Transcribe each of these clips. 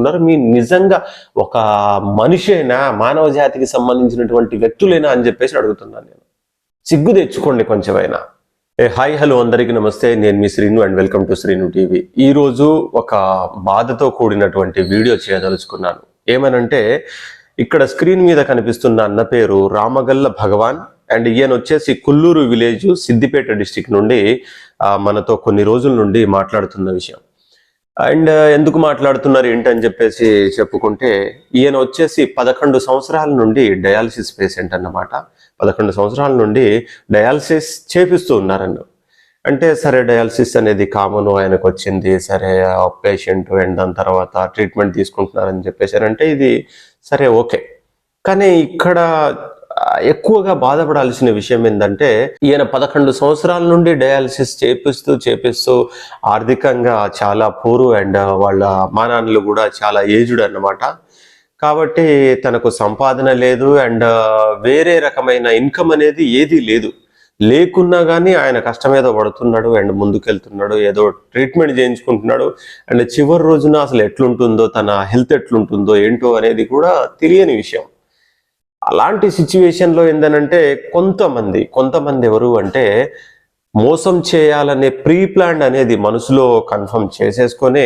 చేసుకున్నారు మీ నిజంగా ఒక మనిషి అయినా మానవ జాతికి సంబంధించినటువంటి వ్యక్తులైనా అని చెప్పేసి అడుగుతున్నాను నేను. సిగ్గు తెచ్చుకోండి కొంచెమైనా. ఏ హాయ్ హలో అందరికీ నమస్తే. నేను మీ Srinu and welcome to Srinu TV. ఈ రోజు ఒక బాధతో కూడినటువంటి వీడియో చేయదలుచుకున్నాను. ఏమనంటే ఇక్కడ స్క్రీన్ మీద కనిపిస్తున్న అన్న పేరు రామగల్ల భగవాన్ అండ్ ఈయన వచ్చేసి కుల్లూరు విలేజ్ సిద్దిపేట డిస్టిక్ నుండి మనతో కొన్ని రోజుల నుండి మాట్లాడుతున్న విషయం. అండ్ ఎందుకు మాట్లాడుతున్నారు ఏంటని చెప్పేసి చెప్పుకుంటే ఈయన వచ్చేసి పదకొండు సంవత్సరాల నుండి డయాలసిస్ పేషెంట్ అన్నమాట. పదకొండు సంవత్సరాల నుండి డయాలసిస్ చేపిస్తూ ఉన్నారన్న అంటే సరే డయాలసిస్ అనేది కామన్ ఆయనకు వచ్చింది సరే పేషెంట్ అండ్ దాని తర్వాత ట్రీట్మెంట్ తీసుకుంటున్నారని చెప్పేసారంటే ఇది సరే ఓకే. కానీ ఇక్కడ ఎక్కువగా బాధపడాల్సిన విషయం ఏంటంటే ఈయన పదకొండు సంవత్సరాల నుండి డయాలసిస్ చేపిస్తూ చేపిస్తూ ఆర్థికంగా చాలా పూరు అండ్ వాళ్ళ అమ్మానాన్నలు కూడా చాలా ఏజ్డ్ అన్నమాట. కాబట్టి తనకు సంపాదన లేదు అండ్ వేరే రకమైన ఇన్కమ్ అనేది ఏదీ లేదు. లేకున్నా కానీ ఆయన కష్టం ఏదో పడుతున్నాడు అండ్ ముందుకెళ్తున్నాడు ఏదో ట్రీట్మెంట్ చేయించుకుంటున్నాడు అండ్ చివరి రోజున అసలు ఎట్లుంటుందో తన హెల్త్ ఎట్లుంటుందో ఏంటో అనేది కూడా తెలియని విషయం. అలాంటి సిచ్యువేషన్లో ఏంటనంటే కొంతమంది కొంతమంది ఎవరు అంటే మోసం చేయాలనే ప్రీ ప్లాన్ అనేది మనసులో కన్ఫర్మ్ చేసేసుకొని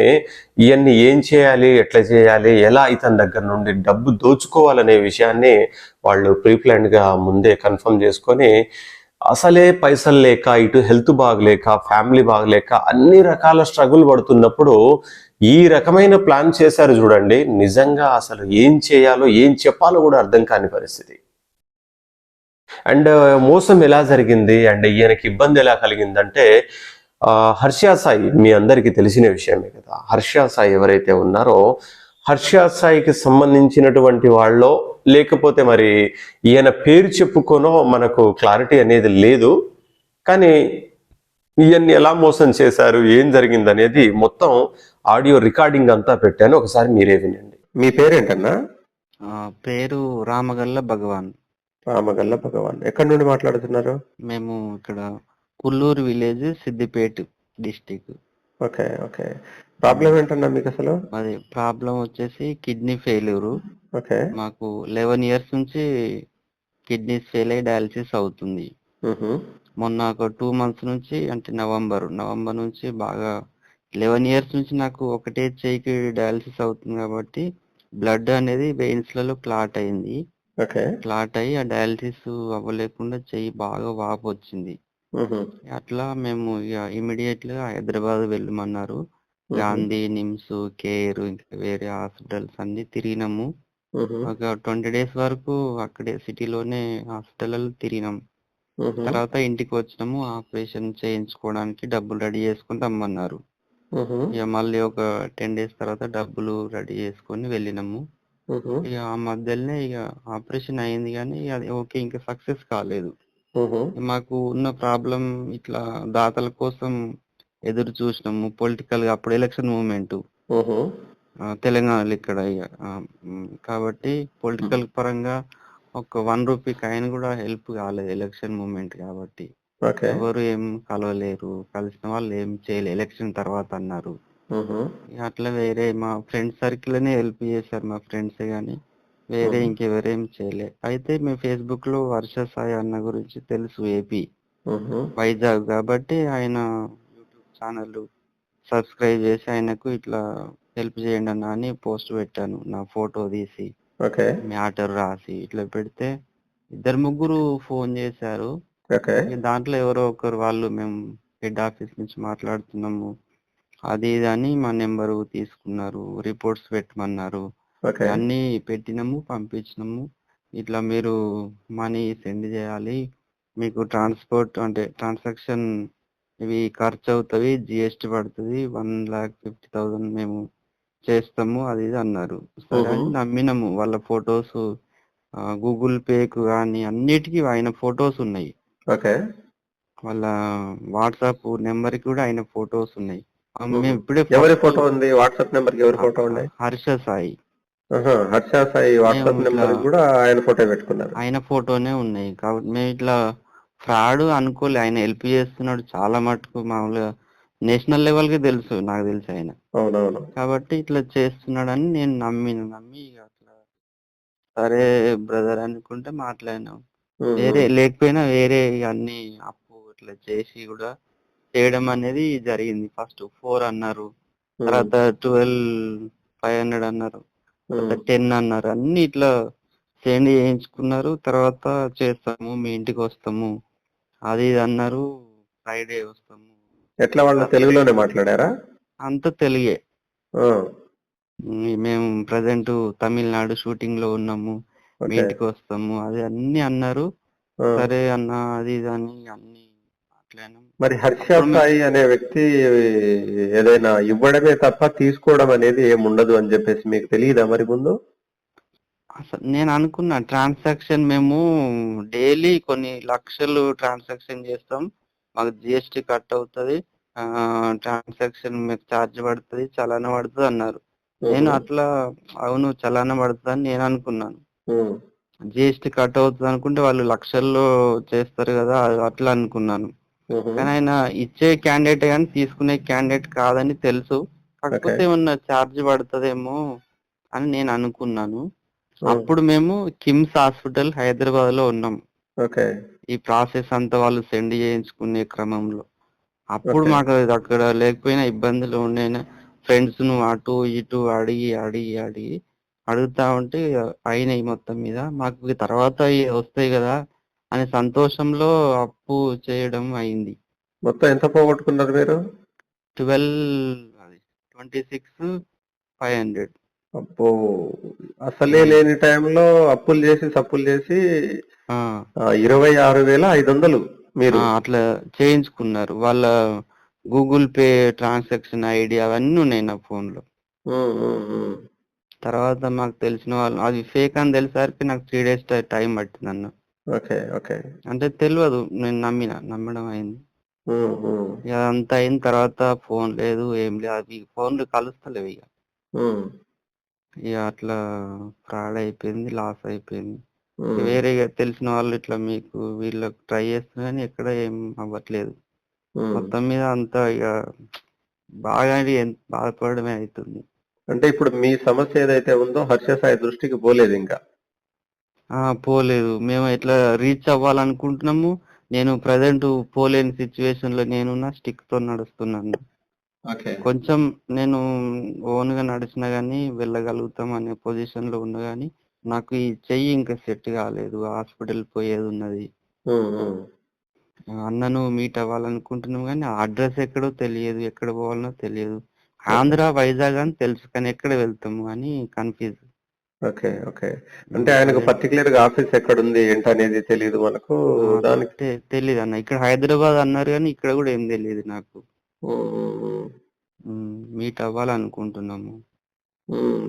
ఇవన్నీ ఏం చేయాలి ఎట్లా చేయాలి ఎలా ఇతని దగ్గర నుండి డబ్బు దోచుకోవాలనే విషయాన్ని వాళ్ళు ప్రీ గా ముందే కన్ఫర్మ్ చేసుకొని అసలే పైసలు లేక ఇటు హెల్త్ బాగలేక ఫ్యామిలీ బాగలేక అన్ని రకాల స్ట్రగుల్ పడుతున్నప్పుడు ఈ రకమైన ప్లాన్ చేశారు చూడండి. నిజంగా అసలు ఏం చేయాలో ఏం చెప్పాలో కూడా అర్థం కాని పరిస్థితి. అండ్ మోసం ఎలా జరిగింది? అండ్ ఈయనకి ఇబ్బంది ఎలా కలిగిందంటే హర్షా సాయి మీ అందరికీ తెలిసిన విషయమే కదా. హర్ష సాయి ఎవరైతే ఉన్నారో హర్ష సాయికి సంబంధించినటువంటి వాళ్ళు లేకపోతే మరి ఈయన పేరు చెప్పుకోనో మనకు క్లారిటీ అనేది లేదు. కానీ ఈయన్ని ఎలా మోసం చేశారు? ఏం జరిగింది అనేది మొత్తం ఆడియో రికార్డింగ్ అంతా పెట్టాను. ఒకసారి మీరే వినండి. మీ పేరేంటన్నా? పేరు రామగల్ల భగవాన్. రామగల్ల భగవాన్. ఎక్కడి నుండి మాట్లాడుతున్నారు? మేము ఇక్కడ Kulluru village Siddipet district. Okay okay. Problem ఏంటన్నా మీకు అసలు? అది ప్రాబ్లం వచ్చేసి కిడ్నీ ఫెయిల్యూరు. ఓకే. మాకు లెవెన్ ఇయర్స్ నుంచి కిడ్నీస్ ఫెయిల్ అయ్యి డయాలసిస్ అవుతుంది. మొన్న ఒక టూ మంత్స్ నుంచి అంటే నవంబర్ నవంబర్ నుంచి బాగా లెవెన్ ఇయర్స్ నుంచి నాకు ఒకటే చేయికి డయాలసిస్ అవుతుంది కాబట్టి బ్లడ్ అనేది veins లలో క్లాట్ అయింది. క్లాట్ అయ్యి ఆ డయాలసిస్ అవ్వలేకుండా చెయ్యి బాగా వాపు వచ్చింది. అట్లా మేము ఇక ఇమీడియట్గా హైదరాబాద్ వెళ్ళమన్నారు. గాంధీ నిమ్స్ కేర్ ఇంకా వేరే హాస్పిటల్స్ అన్ని తిరిగినాము. ఒక ట్వంటీ డేస్ వరకు అక్కడే సిటీలోనే హాస్పిటల్ తిరిగినాం. తర్వాత ఇంటికి వచ్చినాము. ఆపరేషన్ చేయించుకోవడానికి డబ్బులు రెడీ చేసుకుని రమ్మన్నారు. ఇక మళ్ళీ ఒక టెన్ డేస్ తర్వాత డబ్బులు రెడీ చేసుకొని వెళ్ళినాము. ఇక ఆ మధ్యలోనే ఇక ఆపరేషన్ అయింది కానీ అది ఓకే ఇంకా సక్సెస్ కాలేదు. మాకు ఉన్న ప్రాబ్లం ఇట్లా దాతల కోసం ఎదురు చూసినాము. పొలిటికల్గా అప్పుడు ఎలక్షన్ మూమెంట్. తెలంగాణలో ఇక్కడ కాబట్టి పొలిటికల్ పరంగా ఒక వన్ రూపీ కాయిన్ కూడా హెల్ప్ కాలేదు ఎలక్షన్ మూమెంట్ కాబట్టి. ఓకే. ఎవరు ఏం కలవలేరు కలిసిన వాళ్ళు ఏం చేయలేదు ఎలక్షన్ తర్వాత అన్నారు. ఇక అట్లా వేరే మా ఫ్రెండ్ సర్కిల్ అనే హెల్ప్ చేశారు మా ఫ్రెండ్స్ గాని వేరే. ఇంకెవరేం చేయలే. అయితే మేము ఫేస్బుక్లో వర్ష సాయి అన్న గురించి తెలుసు ఏపీ. వైజాగ్ కాబట్టి ఆయన యూట్యూబ్ ఛానల్ సబ్స్క్రైబ్ చేసి ఆయనకు ఇట్లా హెల్ప్ చేయండి అన్న అని పోస్ట్ పెట్టాను నా ఫోటో తీసి. మ్యాటర్ రాసి ఇట్లా పెడితే ఇద్దరు ముగ్గురు ఫోన్ చేశారు. ఓకే. దాంట్లో ఎవరో ఒకరు వాళ్ళు మేము హెడ్ ఆఫీస్ నుంచి మాట్లాడుతున్నాము. అది ఇది అని మా నెంబరు తీసుకున్నారు. రిపోర్ట్స్ పెట్టమన్నారు. ఓకే. అన్ని పెట్టినాము పంపించినాము. ఇట్లా మీరు మనీ సెండ్ చేయాలి. మీకు ట్రాన్స్పోర్ట్ అంటే ట్రాన్సాక్షన్ ఇవి ఖర్చు అవుతాయి జిఎస్టీ పడుతుంది. వన్ లాక్ ఫిఫ్టీ థౌసండ్ మేము చేస్తాము అది ఇది అన్నారు. సరే అని మ్మ్. నమ్మినాము. వాళ్ళ ఫొటోస్ గూగుల్ పేకు కానీ అన్నిటికీ ఆయన ఫొటోస్ ఉన్నాయి. ఓకే. వాళ్ళ వాట్సాప్ నెంబర్కి కూడా ఆయన ఫొటోస్ ఉన్నాయి. ఎవరి ఫోటో ఉంది? వాట్సాప్ నెంబర్ ఎవరి ఫోటో హర్ష సాయి. ఆహా, హర్ష సాయి వాట్సాప్ మేము నెంబర్ ఇట్లా- కూడా ఆయన ఫోటో పెట్టుకున్నారు. ఆయన ఫోటోనే ఉన్నాయి. కాబట్టి మేము ఇట్లా ఫ్రాడ్ అనుకోలే. ఆయన హెల్ప్ చేస్తున్నాడు చాలా మటుకు మామూలుగా నేషనల్ లెవెల్కి తెలుసు నాకు తెలిసి ఆయన. అవునవును. కాబట్టి ఇట్లా చేస్తున్నాడని నేను నమ్మిన నమ్మి ఇగ అట్లా సరే బ్రదర్ అనుకుంటే మాట్లాడినాం. వేరే లేకపోయినా వేరే అన్ని అప్పు ఇట్లా చేసి కూడా చేయడం అనేది జరిగింది. ఫస్ట్ ఫోర్ అన్నారు తర్వాత ట్వెల్వ్ ఫైవ్ హండ్రెడ్ అన్నారు తర్వాత టెన్ అన్నారు. అన్ని ఇట్లా సెండ్ చేయించుకున్నారు. తర్వాత చేస్తాము మీ ఇంటికి వస్తాము. అది ఇది అన్నారు. ఫ్రైడే వస్తాము. ఎట్లా వాళ్ళు తెలుగులోనే మాట్లాడారా? అంత తెలుగే మేము. ప్రజెంట్ తమిళనాడు షూటింగ్లో ఉన్నాము. మీ ఇంటికి వస్తాము అది అన్ని అన్నారు. సరే అన్న అది ఇది అని అన్ని మరి హర్ష సాయి అనే వ్యక్తి ఏదైనా ఇవ్వడమే తప్ప తీసుకోవడం అనేది ఏమి ఉండదు అని చెప్పేసి మీకు తెలియదా మరి ముందు? అసలు నేను అనుకున్నా ట్రాన్సాక్షన్ మేము డైలీ కొన్ని లక్షలు ట్రాన్సాక్షన్ చేస్తాం. మాకు జిఎస్టి కట్ అవుతుంది. ట్రాన్సాక్షన్ మీకు ఛార్జ్ పడుతుంది చలానా పడుతుంది అన్నారు. నేను అట్లా అవును చలానా పడుతుంది అని నేను అనుకున్నాను. ఉమ్, జిఎస్టి కట్ అవుతుంది అనుకుంటే వాళ్ళు లక్షల్లో చేస్తారు కదా అది అట్లా అనుకున్నాను. కానీ ఆయన ఇచ్చే క్యాండిడేట్ కానీ తీసుకునే క్యాండిడేట్ కాదని తెలుసు. కాకపోతే. ఏమన్నా ఛార్జ్ పడుతుందేమో అని నేను అనుకున్నాను. ఉమ్, అప్పుడు మేము కిమ్స్ హాస్పిటల్ హైదరాబాద్లో ఉన్నాం. ఓకే. ఈ ప్రాసెస్ అంతా వాళ్ళు సెండ్ చేయించుకునే క్రమంలో. అప్పుడు. మాకు అది అక్కడ లేకపోయినా ఇబ్బందులు ఉండేనా ఫ్రెండ్స్ను అటు ఇటు అడిగి అడిగి అడిగి అడుగుతా ఉంటే అయినాయి మొత్తం మీద. మాకు తర్వాత వస్తాయి కదా అనే సంతోషంలో అప్పు చేయడం అయింది. మొత్తం ఎంత పోగొట్టుకున్నారు మీరు? Twelve twenty six five hundred. అప్పు అసలే లేని టైంలో అప్పులు చేసి సప్పులు చేసి ఇరవై ఆరు వేల ఐదు వందలు మీరు. అట్లా చేయించుకున్నారు. వాళ్ళ గూగుల్ పే ట్రాన్సాక్షన్ ఐడి అవన్నీ ఉన్నాయి నా ఫోన్లో ఉమ్, ఉమ్, ఉమ్. తర్వాత మాకు తెలిసిన వాళ్ళు అది ఫేక్ అని తెలిసరికి నాకు త్రీ డేస్ టైం పట్టింది అన్న. Okay okay. అంటే తెలియదు నేను నమ్మిన నమ్మడం అయింది. ఇక అంతా అయిన తర్వాత ఫోన్ లేదు ఏం లేదు అవి ఫోన్లు కలుస్తలేవు ఇక ఇక అట్లా ఫ్రాడ్ అయిపోయింది లాస్ అయిపోయింది. వేరే తెలిసిన వాళ్ళు ఇట్లా మీకు వీళ్ళకి ట్రై చేస్తున్నా కానీ ఎక్కడ ఏం అవ్వట్లేదు. మొత్తం మీద అంతా ఇక బాగా బాధపడమే అవుతుంది అంటే ఇప్పుడు మీ సమస్య ఏదైతే ఉందో హర్ష సాయి దృష్టికి పోలేదు ఇంకా. ఆ పోలేదు. మేము ఎట్లా రీచ్ అవ్వాలనుకుంటున్నాము నేను ప్రజెంట్ పోలేని సిచ్యువేషన్లో నేనున్న స్టిక్తో నడుస్తున్నాను. ఓకే. కొంచెం నేను ఓన్గా నడిచినా గానీ వెళ్ళగలుగుతాం అనే పొజిషన్లో ఉన్నా గానీ నాకు ఈ చెయ్యి ఇంకా సెట్ కాలేదు. హాస్పిటల్ పోయేది ఉన్నది. అన్నను మీట్ అవ్వాలనుకుంటున్నాం కానీ అడ్రస్ ఎక్కడో తెలియదు. ఎక్కడ పోవాలనో తెలియదు. ఆంధ్ర వైజాగ్ అని తెలుసు కానీ ఎక్కడ వెళ్తాము అని కన్ఫ్యూజ్ ఓకే ఓకే. అంటే ఆయనకు పర్టికులర్గా ఆఫీస్ ఎక్కడ ఉంది ఏంటనేది తెలియదు మనకు దానికి. తెలియదు అన్న. ఇక్కడ హైదరాబాద్ అన్నారు కానీ ఇక్కడ కూడా ఏం తెలియదు నాకు. మీట్ అవ్వాలనుకుంటున్నాము.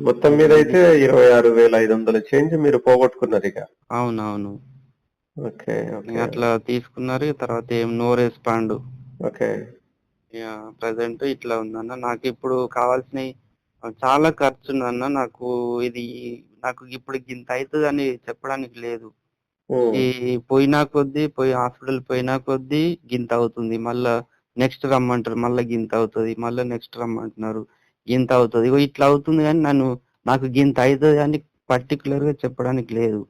మొత్తం మీద అయితే ఇరవై ఆరు వేల ఐదు వందల చేంజ్ మీరు పోగొట్టుకున్నారు ఇక. అవునవును. ఓకే అట్లా తీసుకున్నారు తర్వాత ఏం నో రెస్పాండ్ ఓకే. ప్రజెంట్ ఇట్లా ఉందన్న. నాకు ఇప్పుడు కావాల్సినవి చాలా ఖర్చు ఉందన్న నాకు ఇది నాకు ఇప్పుడు ఇంత అవుతుంది అని చెప్పడానికి లేదు. ఈ పోయినా కొద్దీ పోయి హాస్పిటల్ పోయినా కొద్దీ గింత అవుతుంది. మళ్ళా నెక్స్ట్ రమ్మంటారు మళ్ళా గింత అవుతుంది మళ్ళా నెక్స్ట్ రమ్మంటున్నారు గింత అవుతుంది. ఇట్లా అవుతుంది కానీ నన్ను నాకు గింత అవుతుంది అని పర్టికులర్గా చెప్పడానికి లేదు.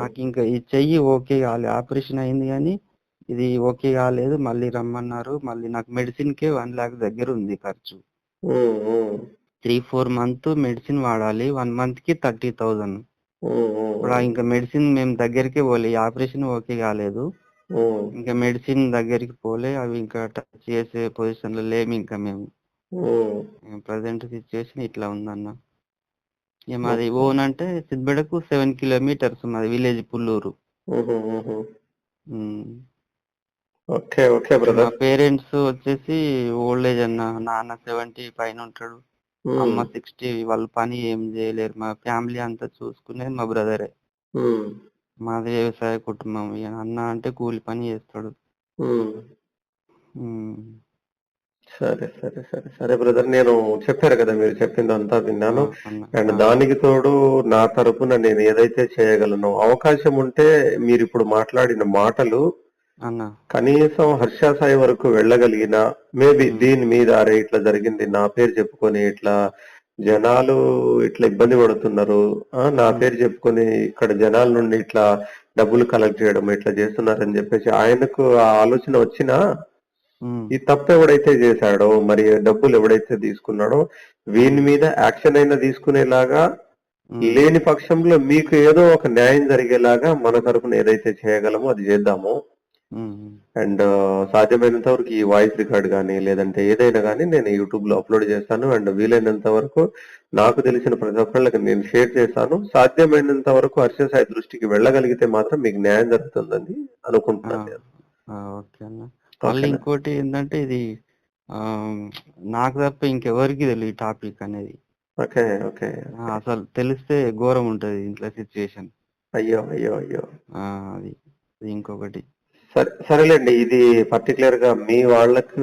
నాకు ఇంకా ఈ చెయ్యి ఓకే కాలేదు ఆపరేషన్ అయింది కానీ ఇది ఓకే కాలేదు మళ్ళీ రమ్మన్నారు. మళ్ళీ నాకు మెడిసిన్ కే వన్ లాక్ దగ్గర ఉంది ఖర్చు. త్రీ ఫోర్ మంత్ మెడిసిన్ వాడాలి. వన్ మంత్కి థర్టీ థౌజండ్ ఇప్పుడు ఇంకా మెడిసిన్ మేము దగ్గరికి పోలే. ఆపరేషన్ ఓకే కాలేదు. ఇంకా మెడిసిన్ దగ్గరికి పోలే. అవి ఇంకా టచ్ చేసే పొజిషన్లో లేము ఇంకా మేము. ప్రజెంట్ సిచ్యువేషన్ ఇట్లా ఉందన్న. ఇక మాది ఓన్ అంటే సిద్బెడకు సెవెన్ కిలోమీటర్స్ మాది village Pulluru. Okay okay brother. Parents వచ్చేసి ఓల్డ్ ఏజ్ అన్న నాన్న సెవెంటీ పైన ఉంటాడు. అమ్మ సిక్స్టీ వాళ్ళు పని ఏం చేయలేరు. మా ఫ్యామిలీ అంతా చూసుకునేది మా బ్రదరే. మాది వ్యవసాయ కుటుంబం. ఇక అన్న అంటే కూలి పని చేస్తాడు. ఉమ్. సరే సరే సరే సరే బ్రదర్. నేను చెప్పారు కదా మీరు చెప్పిందంతా విన్నాను. అన్న. అండ్ ఆ, దానికి తోడు నా తరపున నేను ఏదైతే చేయగలను అవకాశం ఉంటే మీరు ఇప్పుడు మాట్లాడిన మాటలు కనీసం హర్ష సాయి వరకు వెళ్ళగలిగిన మేబీ దీని మీద అరే ఇట్లా జరిగింది నా పేరు చెప్పుకొని ఇట్లా జనాలు ఇట్లా ఇబ్బంది పడుతున్నారు నా పేరు చెప్పుకొని ఇక్కడ జనాల నుండి ఇట్లా డబ్బులు కలెక్ట్ చేయడం ఇట్లా చేస్తున్నారని చెప్పేసి ఆయనకు ఆ ఆలోచన వచ్చినా ఈ తప్పు ఎవడైతే చేశాడో మరి డబ్బులు ఎవడైతే తీసుకున్నాడో వీని మీద యాక్షన్ అయినా తీసుకునేలాగా లేని పక్షంలో మీకు ఏదో ఒక న్యాయం జరిగేలాగా మన తరపున ఏదైతే చేయగలమో అది చేద్దాము. అండ్ సాధ్యమైనంత వరకు ఈ వాయిస్ రికార్డ్ కానీ లేదంటే ఏదైనా కానీ నేను యూట్యూబ్లో అప్లోడ్ చేస్తాను. అండ్ వీలైనంత వరకు నాకు తెలిసిన ప్రతి ఒక్కళ్ళకి నేను షేర్ చేస్తాను. సాధ్యమైనంత వరకు హర్ష సాయి దృష్టికి వెళ్ళగలిగితే మాత్రం మీకు న్యాయం జరుగుతుందని అనుకుంటున్నాను ఓకే అన్న. మళ్ళీ ఓకేనా? ఇంకోటి ఏంటంటే ఇది నాకు తప్ప ఇంకెవరికి తెలియదు ఈ టాపిక్ అనేది. ఓకే ఓకే అసలు తెలిస్తే ఘోరం ఉంటది ఇంట్లో సిచ్యుయేషన్ అయ్యో అయ్యో అయ్యో. అది ఇంకొకటి. సరే సరేలేండి. ఇది పర్టికులర్గా మీ వాళ్ళకు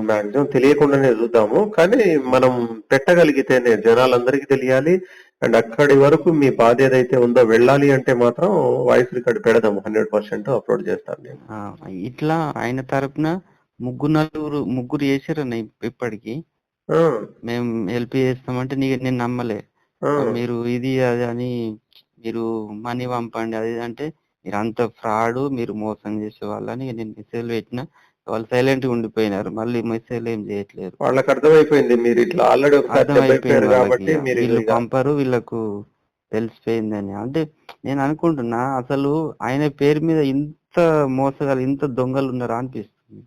మాక్సిమం తెలియకుండానే చూద్దాము. కానీ మనం పెట్టగలిగితేనే జనాలందరికీ తెలియాలి. అండ్ అక్కడి వరకు మీ బాధ ఏదైతే ఉందో వెళ్ళాలి అంటే మాత్రం వాయిస్ రికార్డ్ పెడదాము. హండ్రెడ్ పర్సెంట్ అప్లోడ్ చేస్తాను నేను. ఆ, ఇట్లా ఆయన తరపున ముగ్గురు నలుగురు ముగ్గురు చేశారన్న ఇప్- ఇప్పటికి. ఆ, మేము హెల్ప్ చేస్తామంటే నీ నేను నమ్మలే. ఆ, మీరు ఇది అది అని మీరు మనీ పంపండి అది ఇది అంటే మీరు అంత ఫ్రాడ్ మీరు మోసం చేసే వాళ్ళని నేను మెసేజ్ పెట్టిన వాళ్ళు సైలెంట్గా ఉండిపోయినారు. మళ్ళీ మెసేజ్ ఏం చేయట్లేరు వాళ్ళకి అర్థమైపోయింది. మీరు ఇట్లా ఆల్రెడీ అర్థమైపోయింది కాబట్టి వీళ్ళు పంపరు వీళ్ళకు తెలిసిపోయిందని. అంటే నేను అనుకుంటున్నా అసలు ఆయన పేరు మీద ఇంత మోసగాలు ఇంత దొంగలు ఉన్నారా అనిపిస్తుంది.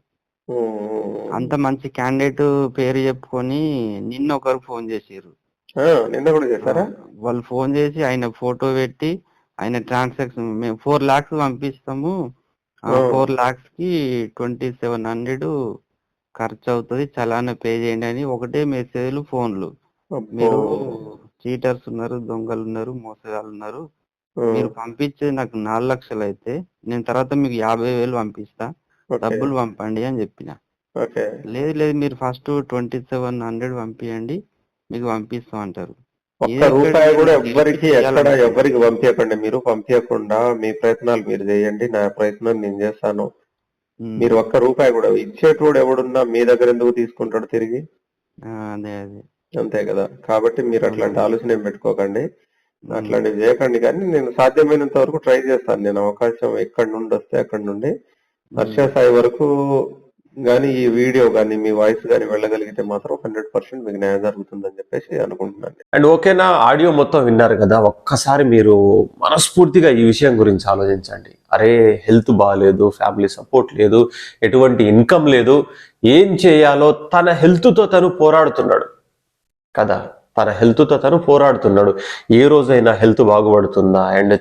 అంత మంచి క్యాండిడేట్ పేరు చెప్పుకొని నిన్న ఒకరు ఫోన్ చేసిర్రు. ఆ, నిన్న కూడా చేశారా? వాళ్ళు ఫోన్ చేసి ఆయన ఫోటో పెట్టి ఆయన ట్రాన్సాక్షన్ మేము ఫోర్ లాక్స్ పంపిస్తాము. ఆ. ఫోర్ లాక్స్కి ట్వంటీ సెవెన్ హండ్రెడ్ ఖర్చు అవుతుంది. చలానా పే చేయండి అని ఒకటే మెసేజ్లు ఫోన్లు. మీరు చీటర్స్ ఉన్నారు దొంగలు ఉన్నారు మోసగాళ్ళు ఉన్నారు. మీరు పంపించేది నాకు నాలుగు లక్షలు అయితే నేను తర్వాత మీకు యాభై వేలు పంపిస్తా. డబ్బులు పంపండి అని చెప్పిన. లేదు లేదు మీరు ఫస్ట్ ట్వంటీ సెవెన్ హండ్రెడ్ పంపియండి. మీకు పంపిస్తాం అంటారు. ఒక్క రూపాయి కూడా ఎవ్వరికి ఎక్కడ? ఎవ్వరికి పంపించకండి మీరు పంపించకుండా మీ ప్రయత్నాలు మీరు చేయండి. నా ప్రయత్నం నేను చేస్తాను. మీరు ఒక్క రూపాయి కూడా ఇచ్చేటోడు ఎవడున్నా మీ దగ్గర ఎందుకు తీసుకుంటాడు తిరిగి? అదే అదే. అంతే కదా. కాబట్టి మీరు అట్లాంటి ఆలోచన ఏం పెట్టుకోకండి. అట్లాంటివి చేయకండి. కానీ నేను సాధ్యమైనంత వరకు ట్రై చేస్తాను. నేను అవకాశం ఎక్కడి నుండి వస్తే అక్కడి నుండి హర్ష సాయి వరకు కానీ ఈ వీడియో కానీ మీ వాయిస్ కానీ వెళ్ళగలిగితే మాత్రం హండ్రెడ్ పర్సెంట్ మీకు న్యాయం జరుగుతుందని చెప్పేసి అనుకుంటున్నాను. అండ్ ఓకేనా ఆడియో మొత్తం విన్నారు కదా ఒక్కసారి మీరు మనస్ఫూర్తిగా ఈ విషయం గురించి ఆలోచించండి. అరే హెల్త్ బాగాలేదు ఫ్యామిలీ సపోర్ట్ లేదు ఎటువంటి ఇన్కమ్ లేదు ఏం చేయాలో తన హెల్త్తో తను పోరాడుతున్నాడు. కదా తన హెల్త్తో తను పోరాడుతున్నాడు. ఏ రోజైనా హెల్త్ బాగుపడుతుందా? అండ్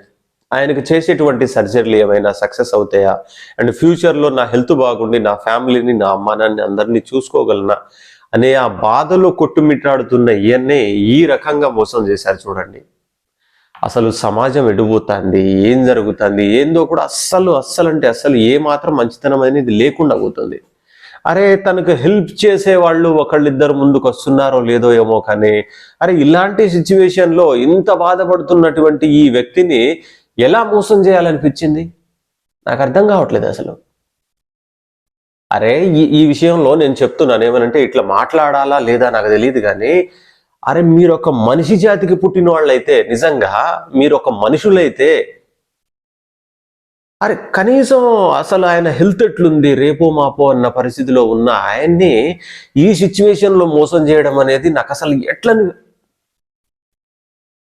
ఆయనకు చేసేటువంటి సర్జరీలు ఏమైనా సక్సెస్ అవుతాయా? అండ్ ఫ్యూచర్లో నా హెల్త్ బాగుండి నా ఫ్యామిలీని నా అమ్మ అందరినీ చూసుకోగలనా? అనే ఆ బాధలో కొట్టుమిట్టాడుతున్న ఈయన్నే ఈ రకంగా మోసం చేశారు చూడండి. అసలు సమాజం ఎడిపోతుంది ఏం జరుగుతుంది ఏందో కూడా అస్సలు అస్సలు అంటే అస్సలు ఏ మాత్రం మంచితనం అనేది లేకుండా పోతుంది. అరే తనకు హెల్ప్ చేసే వాళ్ళు ఒకళ్ళిద్దరు ముందుకు వస్తున్నారో లేదో ఏమో కానీ అరే ఇలాంటి సిచ్యువేషన్లో ఇంత బాధపడుతున్నటువంటి ఈ వ్యక్తిని ఎలా మోసం చేయాలనిపించింది? నాకు అర్థం కావట్లేదు అసలు. అరే ఈ ఈ విషయంలో నేను చెప్తున్నాను ఏమనంటే ఇట్లా మాట్లాడాలా లేదా నాకు తెలియదు కానీ అరే మీరు ఒక మనిషి జాతికి పుట్టిన వాళ్ళైతే నిజంగా మీరు ఒక మనుషులైతే అరే కనీసం అసలు ఆయన హెల్త్ ఎట్లుంది రేపో మాపో అన్న పరిస్థితిలో ఉన్న ఆయన్ని ఈ సిచ్యువేషన్లో మోసం చేయడం అనేది నాకు అసలు ఎట్లని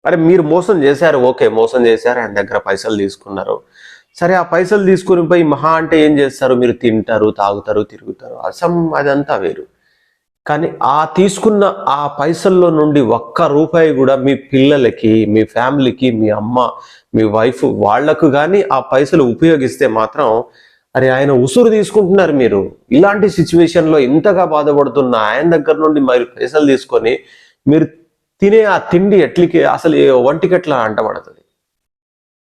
అరే మీరు మోసం చేశారు ఓకే మోసం చేశారు ఆయన దగ్గర పైసలు తీసుకున్నారు. సరే ఆ పైసలు తీసుకుని పోయి మహా అంటే ఏం చేస్తారు? మీరు తింటారు తాగుతారు తిరుగుతారు. అసం అదంతా వేరు. కానీ ఆ తీసుకున్న ఆ పైసల్లో నుండి ఒక్క రూపాయి కూడా మీ పిల్లలకి మీ ఫ్యామిలీకి మీ అమ్మ మీ వైఫ్ వాళ్ళకు కానీ ఆ పైసలు ఉపయోగిస్తే మాత్రం అరే ఆయన ఉసురు తీసుకుంటున్నారు మీరు. ఇలాంటి సిచ్యువేషన్లో ఇంతగా బాధపడుతున్న ఆయన దగ్గర నుండి మరి పైసలు తీసుకొని మీరు తినే ఆ తిండి ఎట్లకి అసలు ఏ ఒంటికి ఎట్లా అంటబడుతుంది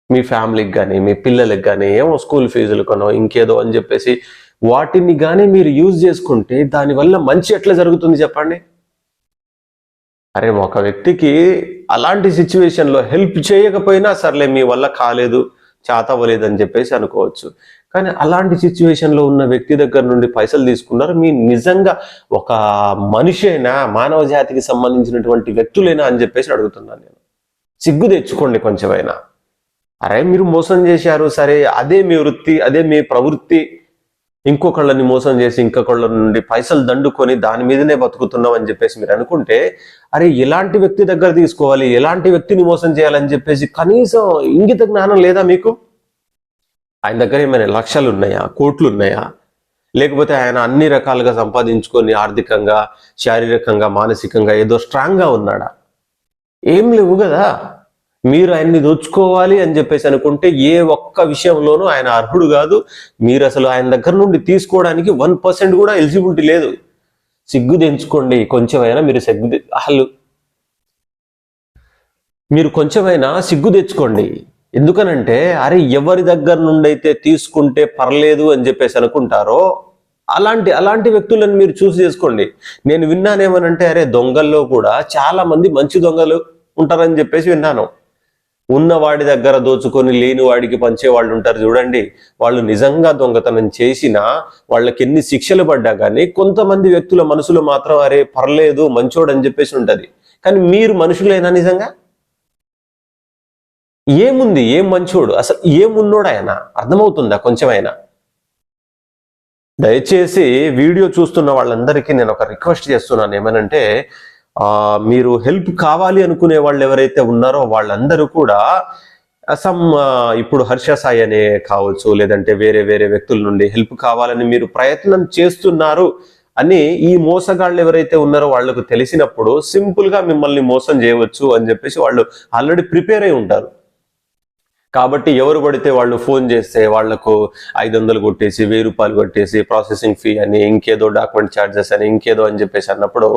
మీ ఫ్యామిలీకి కానీ మీ పిల్లలకి కానీ ఏమో స్కూల్ ఫీజులు కొనో ఇంకేదో అని చెప్పేసి వాటిని కానీ మీరు యూజ్ చేసుకుంటే దానివల్ల మంచి ఎట్లా జరుగుతుంది చెప్పండి? అరే ఒక వ్యక్తికి అలాంటి సిచ్యువేషన్లో హెల్ప్ చేయకపోయినా సర్లే మీ వల్ల కాలేదు చేతవ్వలేదు అని చెప్పేసి అనుకోవచ్చు. కానీ అలాంటి సిచ్యువేషన్లో ఉన్న వ్యక్తి దగ్గర నుండి పైసలు తీసుకున్నారు. మీ నిజంగా ఒక మనిషి అయినా మానవ జాతికి సంబంధించినటువంటి వ్యక్తులైనా అని చెప్పేసి అడుగుతున్నాను నేను. సిగ్గు తెచ్చుకోండి కొంచెమైనా. అరే మీరు మోసం చేశారు సరే అదే మీ వృత్తి అదే మీ ప్రవృత్తి. ఇంకొకళ్ళని మోసం చేసి ఇంకొకళ్ళ నుండి పైసలు దండుకొని దాని మీదనే బతుకుతున్నాం అని చెప్పేసి మీరు అనుకుంటే అరే ఎలాంటి వ్యక్తి దగ్గర తీసుకోవాలి ఎలాంటి వ్యక్తిని మోసం చేయాలని చెప్పేసి కనీసం ఇంగిత జ్ఞానం లేదా మీకు? ఆయన దగ్గర ఏమైనా లక్షలు ఉన్నాయా? కోట్లు ఉన్నాయా? లేకపోతే ఆయన అన్ని రకాలుగా సంపాదించుకొని ఆర్థికంగా శారీరకంగా మానసికంగా ఏదో స్ట్రాంగ్గా ఉన్నాడా? ఏం లేవు కదా. మీరు ఆయన్ని దోచుకోవాలి అని చెప్పేసి అనుకుంటే ఏ ఒక్క విషయంలోనూ ఆయన అర్హుడు కాదు. మీరు అసలు ఆయన దగ్గర నుండి తీసుకోవడానికి వన్ పర్సెంట్ కూడా ఎలిజిబిలిటీ లేదు. సిగ్గు తెంచుకోండి. కొంచెమైనా మీరు సిగ్గు అసలు మీరు కొంచెమైనా సిగ్గు తెచ్చుకోండి. ఎందుకనంటే అరే ఎవరి దగ్గర నుండి అయితే తీసుకుంటే పర్లేదు అని చెప్పేసి అనుకుంటారో అలాంటి అలాంటి వ్యక్తులను మీరు చూసి చేసుకోండి. నేను విన్నానేమనంటే అరే దొంగల్లో కూడా చాలా మంది మంచి దొంగలు ఉంటారని చెప్పేసి విన్నాను. ఉన్న వాడి దగ్గర దోచుకొని లేని వాడికి పంచే వాళ్ళు ఉంటారు చూడండి. వాళ్ళు నిజంగా దొంగతనం చేసినా వాళ్ళకి ఎన్ని శిక్షలు పడ్డా కానీ కొంతమంది వ్యక్తుల మనసులో మాత్రం అరే పర్లేదు మంచోడు అని చెప్పేసి ఉంటుంది. కానీ మీరు మనుషులేనా నిజంగా? ఏముంది? ఏం మంచోడు? అసలు ఏమున్నోడు ఆయన అర్థమవుతుందా కొంచెమైనా? దయచేసి వీడియో చూస్తున్న వాళ్ళందరికీ నేను ఒక రిక్వెస్ట్ చేస్తున్నాను. ఏమనంటే మీరు హెల్ప్ కావాలి అనుకునే వాళ్ళు ఎవరైతే ఉన్నారో వాళ్ళందరూ కూడా సమ్ ఇప్పుడు హర్ష సాయి అనే కావచ్చు లేదంటే వేరే వేరే వ్యక్తుల నుండి హెల్ప్ కావాలని మీరు ప్రయత్నం చేస్తున్నారు అని ఈ మోసగాళ్ళు ఎవరైతే ఉన్నారో వాళ్ళకు తెలిసినప్పుడు సింపుల్గా మిమ్మల్ని మోసం చేయవచ్చు అని చెప్పేసి వాళ్ళు ఆల్రెడీ ప్రిపేర్ అయి ఉంటారు. కాబట్టి ఎవరు పడితే వాళ్ళు ఫోన్ చేస్తే వాళ్ళకు ఐదు వందలు కొట్టేసి వెయ్యి రూపాయలు కొట్టేసి ప్రాసెసింగ్ ఫీ అని ఇంకేదో డాక్యుమెంట్ ఛార్జెస్ అని ఇంకేదో అని చెప్పేసి అన్నప్పుడు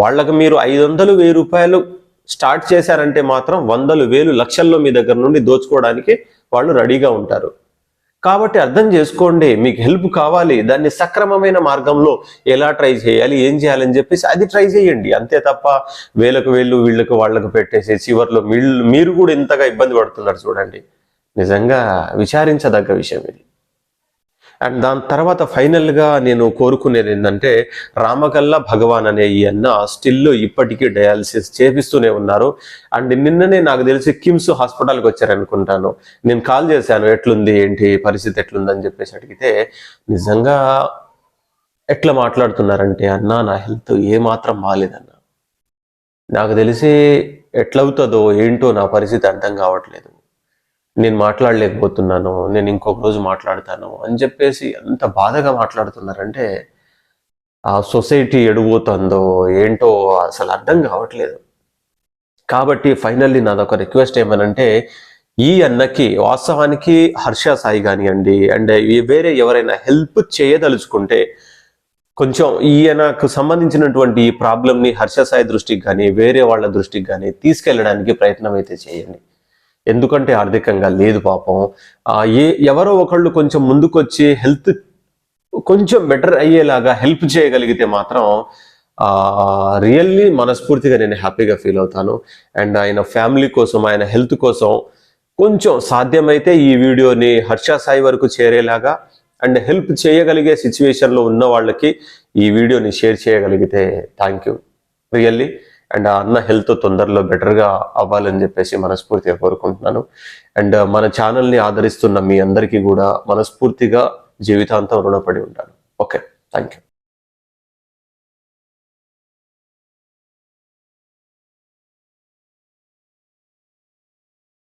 వాళ్ళకి మీరు ఐదు వందలు వెయ్యి రూపాయలు స్టార్ట్ చేశారంటే మాత్రం వందలు వేలు లక్షల్లో మీ దగ్గర నుండి దోచుకోవడానికి వాళ్ళు రెడీగా ఉంటారు. కాబట్టి అర్థం చేసుకోండి మీకు హెల్ప్ కావాలి దాన్ని సక్రమమైన మార్గంలో ఎలా ట్రై చేయాలి ఏం చేయాలని చెప్పేసి అది ట్రై చేయండి. అంతే తప్ప వేలకు వేళ్ళు వీళ్ళకు వాళ్ళకు పెట్టేసి చివర్లో మీరు కూడా ఇంతగా ఇబ్బంది పడుతున్నారు చూడండి. నిజంగా విచారించదగ్గ విషయం ఇది. అండ్ దాని తర్వాత ఫైనల్గా నేను కోరుకునేది ఏంటంటే రామకల్లా భగవాన్ అనే ఈ అన్న స్టిల్ ఇప్పటికీ డయాలసిస్ చేపిస్తూనే ఉన్నారు. అండ్ నిన్ననే నాకు తెలిసి కిమ్స్ హాస్పిటల్కి వచ్చారనుకుంటాను. నేను కాల్ చేశాను ఎట్లుంది? ఏంటి? పరిస్థితి ఎట్లుంది? అని చెప్పేసి అడిగితే నిజంగా ఎట్లా మాట్లాడుతున్నారంటే అన్న నా హెల్త్ ఏమాత్రం బాగాలేదన్న నాకు తెలిసి ఎట్లవుతుందో ఏంటో నా పరిస్థితి అర్థం కావట్లేదు. నేను మాట్లాడలేకపోతున్నాను నేను ఇంకొక రోజు మాట్లాడతాను అని చెప్పేసి ఎంత బాధగా మాట్లాడుతున్నారంటే ఆ సొసైటీ ఎడిపోతుందో ఏంటో అసలు అర్థం కావట్లేదు. కాబట్టి ఫైనల్లీ నాదొక రిక్వెస్ట్ ఏమనంటే ఈ అన్నకి వాస్తవానికి హర్ష సాయి కానివ్వండి అండ్ వేరే ఎవరైనా హెల్ప్ చేయదలుచుకుంటే కొంచెం ఈయనకు సంబంధించినటువంటి ఈ ప్రాబ్లమ్ని హర్ష సాయి దృష్టికి కానీ వేరే వాళ్ళ దృష్టికి కానీ తీసుకెళ్ళడానికి ప్రయత్నం అయితే చేయండి. ఎందుకంటే ఆర్థికంగా లేదు పాపం. ఏ ఎవరో ఒకళ్ళు కొంచెం ముందుకొచ్చి హెల్త్ కొంచెం బెటర్ అయ్యేలాగా హెల్ప్ చేయగలిగితే మాత్రం రియల్లీ మనస్ఫూర్తిగా నేను హ్యాపీగా ఫీల్ అవుతాను. అండ్ ఆయన ఫ్యామిలీ కోసం ఆయన హెల్త్ కోసం కొంచెం సాధ్యమైతే ఈ వీడియోని హర్ష సాయి వరకు చేరేలాగా అండ్ హెల్ప్ చేయగలిగే సిచ్యువేషన్లో ఉన్న వాళ్ళకి ఈ వీడియోని షేర్ చేయగలిగితే థ్యాంక్ యూ. రియల్లీ అండ్ ఆ అన్న హెల్త్ తొందరలో బెటర్గా అవ్వాలని చెప్పేసి మనస్ఫూర్తిగా కోరుకుంటున్నాను. అండ్ మన ఛానల్ని ఆదరిస్తున్న మీ అందరికీ కూడా మనస్ఫూర్తిగా జీవితాంతం రుణపడి ఉంటాను. Okay thank you